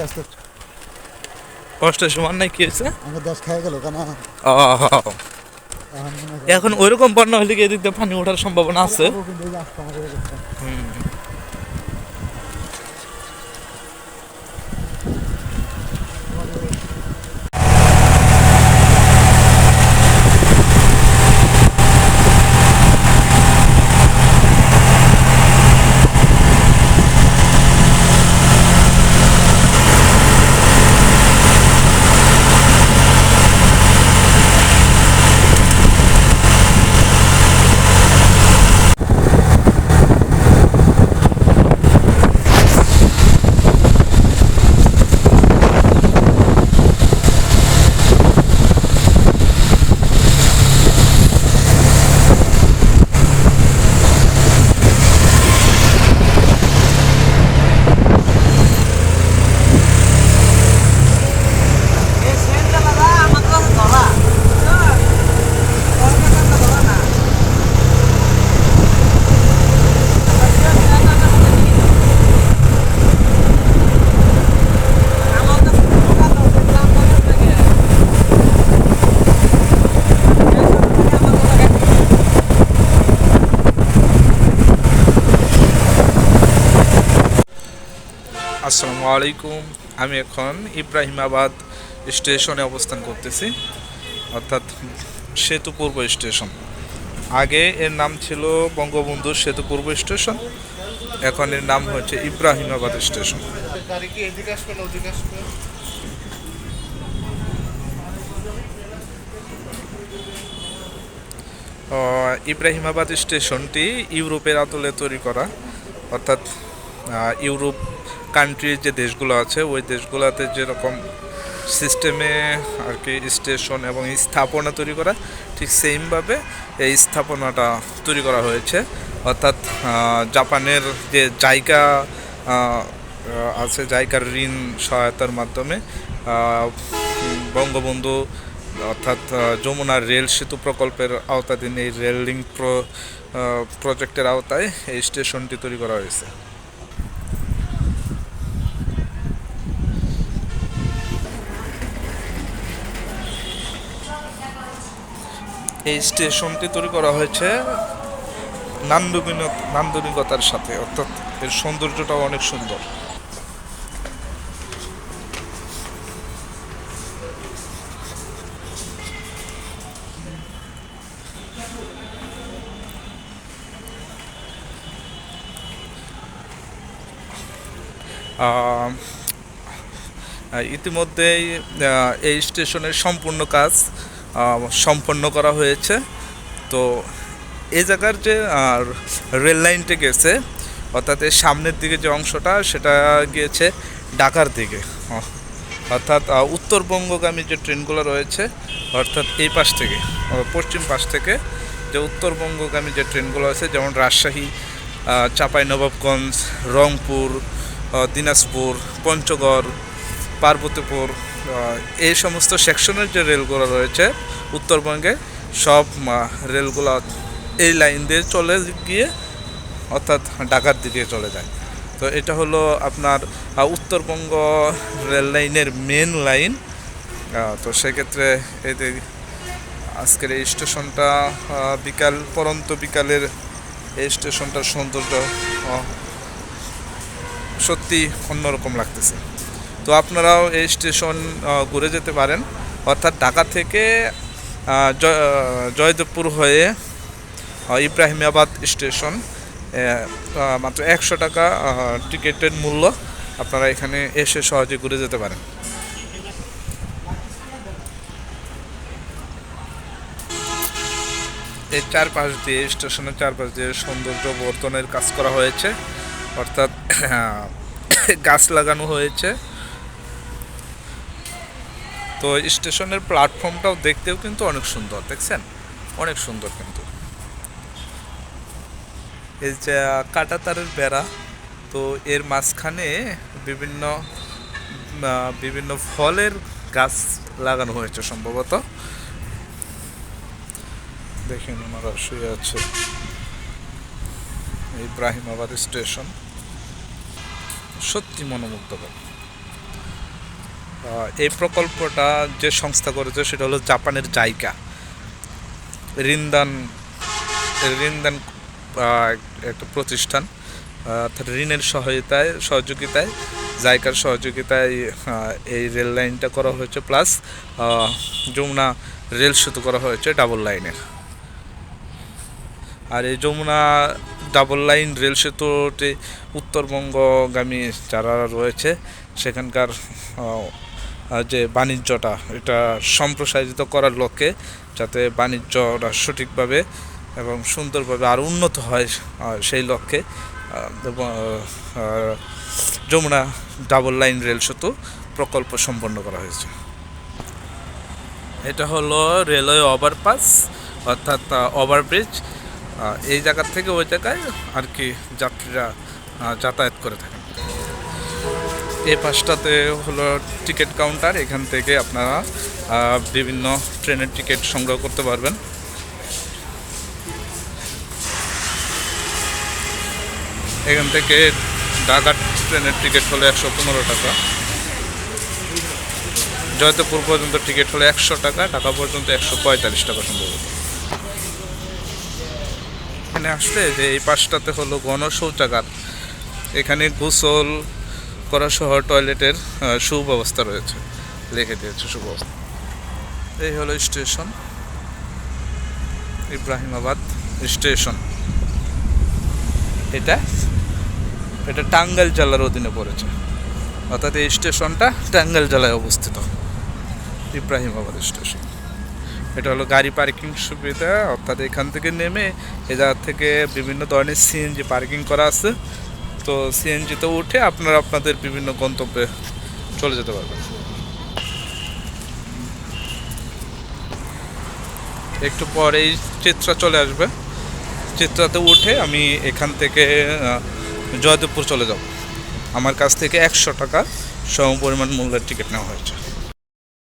দেশ তো কষ্টের সমান নাই কি হয়েছে? আমার দেশ খেয়ে গেল কেন ও, এখন ওইরকম বন্যা হলে কি এদিক দিয়ে পানি ওঠার সম্ভাবনা আছে কিন্তু এই যে আসতো আমাদের এদিকে। আসসালামু আলাইকুম। আমি এখন ইব্রাহিমাবাদ স্টেশনে অবস্থান করতেছি। অর্থাৎ সেতু পূর্ব স্টেশন। আগে এর নাম ছিল বঙ্গবন্ধু সেতু পূর্ব স্টেশন। এখন এর নাম হচ্ছে ইব্রাহিমাবাদ স্টেশন। ইব্রাহিমাবাদ স্টেশনটি ইউরোপের আদলে তৈরি করা। অর্থাৎ ইউরোপ কান্ট্রির যে দেশগুলো আছে, ওই দেশগুলোতে যেরকম সিস্টেমে আর কি স্টেশন এবং স্থাপনা তৈরি করা, ঠিক সেমভাবে এই স্থাপনাটা তৈরি করা হয়েছে। অর্থাৎ জাপানের যে জায়গা আছে, জায়গার ঋণ সহায়তার মাধ্যমে বঙ্গবন্ধু, অর্থাৎ যমুনা রেল সেতু প্রকল্পের আওতাধীন এই রেল লিঙ্ক প্র- প্রজেক্টের আওতায় এই স্টেশনটি তৈরি করা হয়েছে। এই স্টেশনটি তৈরি করা হয়েছে নান্দনিক নান্দনিকতার সাথে, অর্থাৎ এর সৌন্দর্যটাও অনেক সুন্দর। ইতিমধ্যেই এই স্টেশনের সম্পূর্ণ কাজ সম্পন্ন করা হয়েছে। তো এই জায়গার যে রেল লাইনটি গেছে, অর্থাৎ এর সামনের দিকে যে অংশটা, সেটা গিয়েছে ঢাকার দিকে। অর্থাৎ উত্তরবঙ্গগামী যে ট্রেনগুলো রয়েছে, অর্থাৎ এই পাশ থেকে পশ্চিম পাশ থেকে যে উত্তরবঙ্গগামী যে ট্রেনগুলো আছে, যেমন রাজশাহী চাঁপাইনবাবগঞ্জ, রংপুর দিনাজপুর, পঞ্চগড়, পার্বতীপুর এই সমস্ত সেকশনের যে রেলগুলো রয়েছে উত্তরবঙ্গে, সব রেলগুলো এই লাইন দিয়ে চলে গিয়ে, অর্থাৎ ঢাকার দিকে চলে যায়। তো এটা হলো আপনার Uttarbanga rail line main line তো সেক্ষেত্রে এতে আজকের এই স্টেশনটা বিকাল, পরন্ত বিকালের এই স্টেশনটার সৌন্দর্য সত্যি অন্যরকম লাগতেছে। তো আপনারাও এই স্টেশন ঘুরে যেতে পারেন। অর্থাৎ ঢাকা থেকে জয়- জয়দেবপুর হয়ে ইব্রাহিমাবাদ স্টেশন মাত্র একশো টাকা টিকিটের মূল্য আপনারা এখানে এসে সহজে ঘুরে যেতে পারেন। এই চারপাশ দিয়ে, স্টেশনের চারপাশ দিয়ে সৌন্দর্য বর্ধনের কাজ করা হয়েছে। অর্থাৎ গাছ লাগানো হয়েছে। তো স্টেশনের প্ল্যাটফর্মটাও দেখতেও কিন্তু অনেক সুন্দর, দেখছেন? অনেক সুন্দর কিন্তু। এই যে কাটাতারের বেড়া, তো এর মাঝখানে বিভিন্ন বিভিন্ন ফলের গাছ লাগানো হয়েছে সম্ভবত। দেখেন ওনারা শুয়ে আছে। ইব্রাহিমাবাদ স্টেশন। সত্যি মনোমুগ্ধকর। এই প্রকল্পটা যে সংস্থা করেছে সেটা হলো জাপানের জায়গা ঋণদান ঋণদান একটা প্রতিষ্ঠান অর্থাৎ ঋণের সহায়তায়, সহযোগিতায়, জাইকার সহযোগিতায় এই রেল লাইনটা করা হয়েছে, প্লাস যমুনা রেল সেতু করা হয়েছে ডাবল লাইনের আর এই যমুনা ডাবল লাইন রেল সেতুটি উত্তরবঙ্গগামী যারা রয়েছে, সেখানকার যে বাণিজ্যটা, এটা সম্প্রসারিত করার লক্ষ্যে যাতে বাণিজ্যটা সঠিকভাবে এবং সুন্দরভাবে আরও উন্নত হয় সেই লক্ষ্যে যমুনা ডাবল লাইন রেল সেতু প্রকল্প সম্পন্ন করা হয়েছে। এটা হলো রেলওয়ে ওভারপাস, অর্থাৎ ওভারব্রিজ। এই জায়গার থেকে ওই জায়গায় আর কি যাত্রীরা যাতায়াত করে থাকেন এই পাশটাতে হলো টিকিট কাউন্টার, এখান থেকে আপনারা বিভিন্ন ট্রেনের টিকিট সংগ্রহ করতে পারবেন। এখান থেকে ঢাকার ট্রেনের টিকিট হলো একশো পনেরো টাকা। জয়দেবপুর পর্যন্ত টিকিট হলো একশো টাকা, ঢাকা পর্যন্ত একশো পঁয়তাল্লিশ টাকা সম্ভবত। এখানে আসলে যে এই পাশটাতে হলো গণ শৌচাগার এখানে গোসল করা সহ টয়লেটের সুব্যবস্থা রয়েছে। লিখে দিয়েছে সুব্যবস্থা। এই হলো স্টেশন। ইব্রাহিমাবাদ স্টেশন। এটা এটা টাঙ্গাইল জেলার অধীনে পড়েছে। অর্থাৎ এই স্টেশনটা টাঙ্গাইল জেলায় অবস্থিত। ইব্রাহিমাবাদ স্টেশন। এটা হলো গাড়ি পার্কিং সুবিধা। অর্থাৎ এখান থেকে নেমে এ থেকে বিভিন্ন ধরনের সিএনজি পার্কিং করা আছে। তো সিএনজিতে উঠে আপনারা আপনাদের বিভিন্ন গন্তব্যে চলে যেতে পারবেন। একটু পরেই চিত্রা চলে আসবে। চিত্রাতে উঠে আমি এখান থেকে জয়দেবপুর চলে যাব। আমার কাছ থেকে একশো টাকা সম পরিমাণ মূল্যের টিকিট নেওয়া হয়েছে।